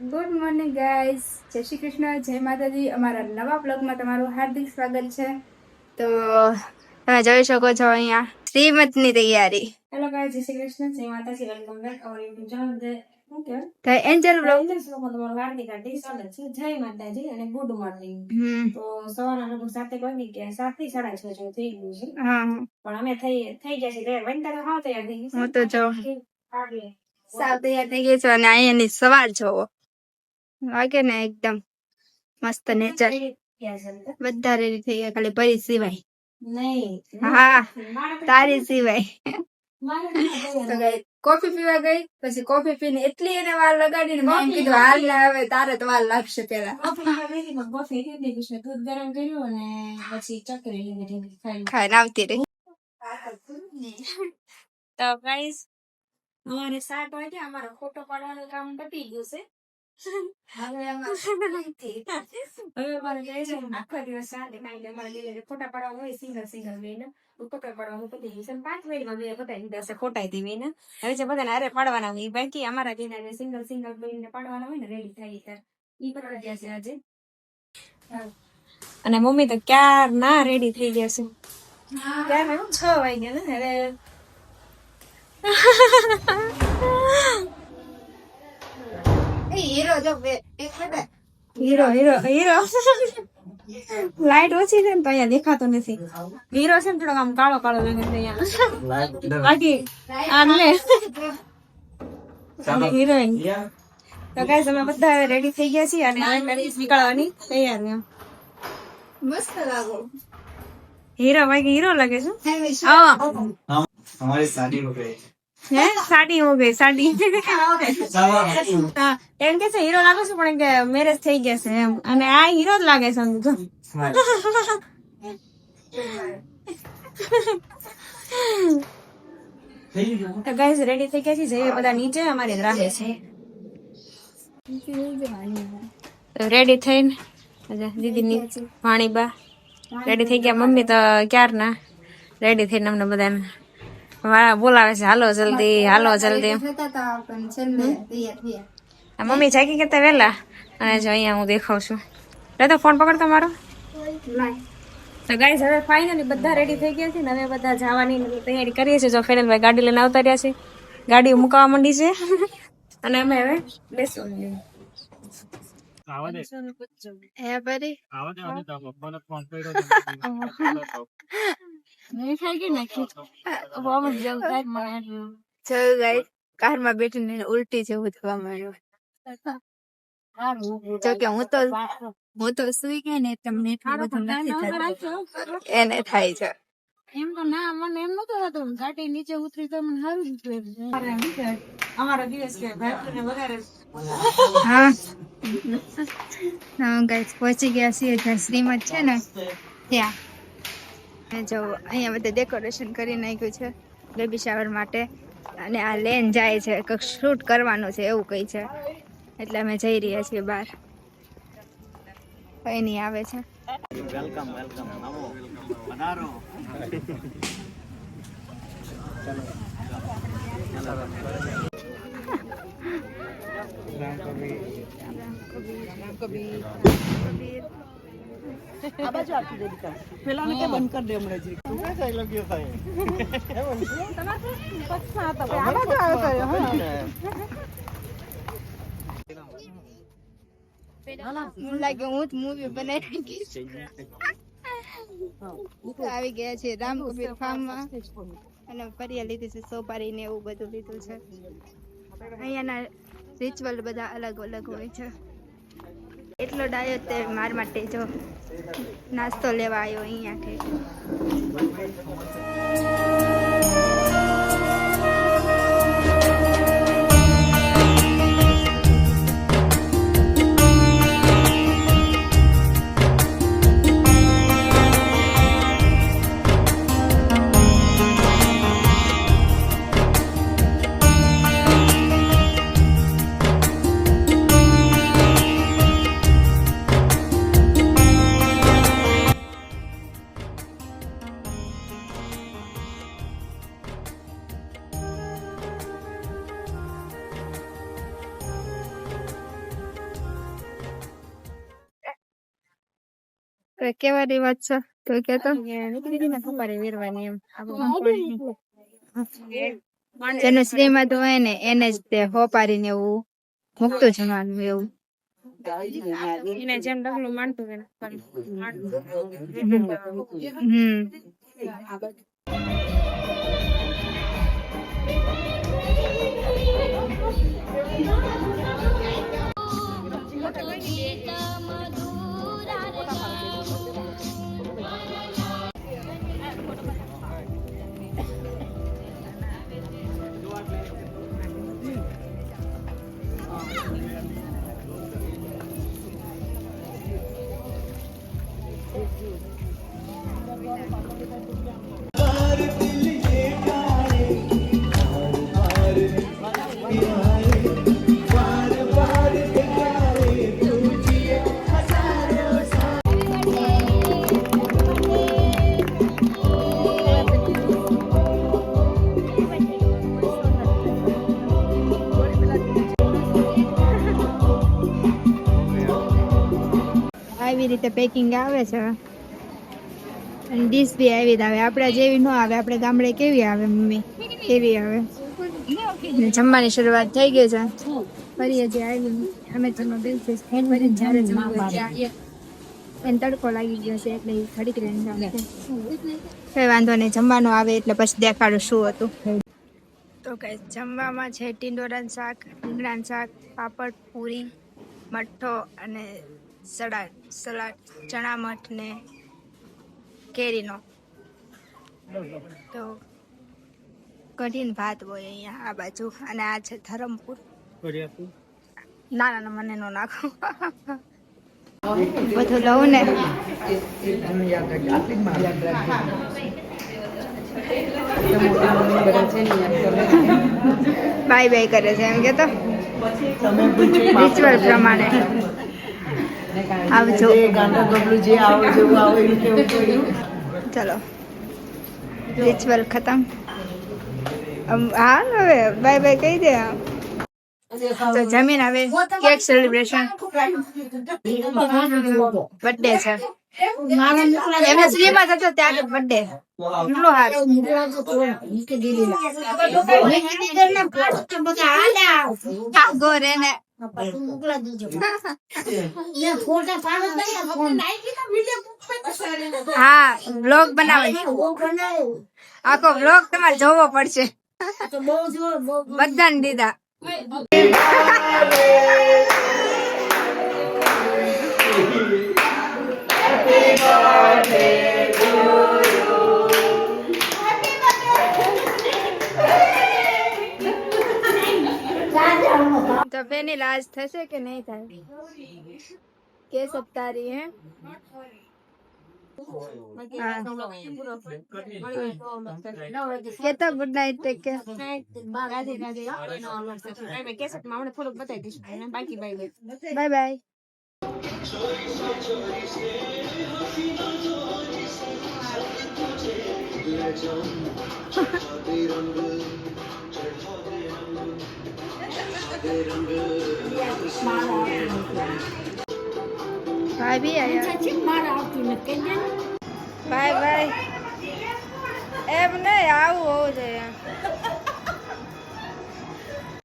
Good morning guys જય શ્રી કૃષ્ણ. જય માતાજી. અમારા નવા બ્લોગમાં તમારું હાર્દિક સ્વાગત છે. તો તમે જોઈ શકો છો અહીંયા શ્રીમતની તૈયારી. હેલો ગાઈઝ જય શ્રી કૃષ્ણ. જય Mataji. Welcome back our YouTube channel શું તો એન્જલ બ્લોગ તમારું હાર્દિક હાર્દિક સ્વાગત છે જય માતાજી અને ગુડ મોર્નિંગ તો સવારના લગભગ સાથે વાગી ગયા સાતથી સાડા છ જેવું થઈ ગયું છે. પણ અમે થઈ થઈ ગયા છે બનતા તો હાવ તૈયાર થઈ હું તો જો સાવ તૈયાર થઈ ગઈ છું અને અહીંયાની સવાર જોવો. વાગે ને એકદમ મસ્ત નેચર બધા રેડી થઈ ગયા ખાલી ભરી સિવાય. નહીં હા તારી સિવાય. કોફી પીવા ગઈ? પછી કોફી પીને એટલી એને વાર લગાડીને મેં કીધું હાલ ને હવે તારે તો વાર લાગશે પેલા કોફી દૂધ ગરમ કર્યું અને પછી ચકરી ખાઈને આવતી રહી. તો ગાઈસ અમારે સાત વાગે અમારો ફોટો પાડવાનું કામ પતી ગયું છે. હવે જાય છે આખો દિવસ ફોટા પાડવાનું હોય સિંગલ સિંગલ બેને ફોટો પાડવાનું પતી ગયું પાંચ મિનિટમાં બે પતાવી દીધા છે ફોટા થી બેને હવે જે બધાને હારે પાડવાના હોય બાકી અમારા જેને સિંગલ સિંગલ બેને પાડવાના હોય ને રેડી થાય ત્યારે ઈ ગયા છે આજે અને મમ્મી તો ક્યાર ના રેડી થઈ ગયા છે ક્યારે છ વાગ્યા ને હવે હીરો જો હીરો હીરો હીરો લાઈટ ઓછી છે ને તો અહીંયા દેખાતો નથી હીરો છે ને થોડો આમ કાળો કાળો લાગે છે અહીંયા બાકી આને હિરોઈન તો ગાઈસ અમે બધા રેડી થઈ ગયા છીએ અને હવે નીકળવાની તૈયાર ને મસ્ત લાગો હીરો ભાઈ હીરો લાગે છે હા અમારી સાડી પકડી હે સાડી હો ગઈ સાડી એમ કે છે હીરો લાગે છે પણ કે મેરેજ થઈ ગયા છે એમ અને આ હીરો જ લાગે છે સમજો તો ગાઈસ રેડી થઈ ગયા છે જઈએ બધા નીચે અમારી રાહે છે રેડી થઈને દીદી ની વાણીબા રેડી થઈ ગયા મમ્મી તો ક્યારના રેડી થઈને અમને બધાને વા- બોલાવે છે. હાલો જલ્દી હાલો જલ્દી. મમ્મી જાગી કરતા વેલા. અને જો અહીંયા હું દેખાવ છું. લે તો ફોન પકડતો મારો તો ગાઈસ હવે ફાઇનલી બધા રેડી થઈ ગયા છે ને હવે બધા જવાની તૈયારી કરીએ છીએ. જો ફેરલભાઈ ગાડી લઈને આવતા રહ્યા છે. ગાડી મુકાવા માંડી છે. અને અમે હવે બેસવું હે. કારમાં બેઠીને ઉલટી જેવું થવા માંડ્યું જો કે હું તો હું તો સુઈ ગઈ ને તમને એને થાય છે. એમ તો ના મને એમ નતો થતું. ઘાટી નીચે ઉતરી તો મને સારું અમારો દિવસ કે ભાઈ વધારે હા. હા ગાઈસ પહોંચી ગયા છીએ. જ્યાં શ્રીમદ છે ને ત્યાં. જો અહીંયા બધે ડેકોરેશન કરી નાખ્યું છે બેબી શાવર માટે. અને આ લેન જાય છે કંઈક શૂટ કરવાનું છે એવું કંઈ છે. એટલે અમે જઈ રહ્યા છીએ બહાર. કંઈ નહીં આવે છે. આ જ. તું કઈ સાઈ લગ્યો આવી ગયા છે રામ કબીર ફાર્મમાં અને ફરિયા લીધી છે સોપારી ને એવું બધું લીધું છે. અહીંયાના રિચ્યુઅલ બધા અલગ અલગ હોય છે. એટલો ડાયો તે માર માટે જો નાસ્તો લેવા આવ્યો અહીંયાથી કઈ કેવાની વાત છે તો કેતો જેનું શ્રીમત હોય ને એને જ તે હોપારીને એવું મૂકતું જવાનું એવું એને જેમ ડગલું માનતું હમ રીતે પેકિંગ આવે છે. અને ડીશ બી આવી આવે. આપણા જેવી ન આવે. આપણે ગામડે કેવી આવે, મમ્મી? કેવી આવે? જમવાની શરૂઆત થઈ ગઈ છે. ફરી હજી આવી અમે તમે બિલકુલ ફરી જ્યારે જમવા એને તડકો લાગી ગયો છે, એટલે ઘડીક રહીને કઈ વાંધો નહીં. જમવાનું આવે એટલે પછી દેખાડું શું હતું. તો કઈ જમવામાં છે ટીંડોરાનું શાક, રીંગણાનું શાક, પાપડ, પૂરી, મઠ્ઠો અને સલાડ સલાડ ચણા મઠ ને કેરીનો. તો કઢીને ભાત હોય અહીંયા આ બાજુ અને આ છે ધરમપુર. ના ના મને નો નાખો. બધું લઉં ને. બાય બાય કરે છે એમ કે તો રિચ્યુઅલ પ્રમાણે. આવજો. ચલો. રિચ્યુઅલ ખતમ. હા હવે. બાય બાય કહી દે. તો જમીન હવે કેક સેલિબ્રેશન બર્થડે છે. એમને શ્રીમાં થતો ત્યારે બર્થડે કેટલો હારું આગો હા બ્લોગ બનાવે આખો બ્લોગ તમારે જોવો પડશે. બધાને દીધા. તો બેની લાજ થશે કે નહીં થાય કે સપ્તારી હે કે તો ગુડ નાઇટ ટેક કેર કેસેટમાં હમણાં થોડુંક બતાવી દઈશું બાકી બાય બાય બાય ભાભી આવ્યા ભાઈ બાય એમ નહીં આવું હોવું જોઈએ.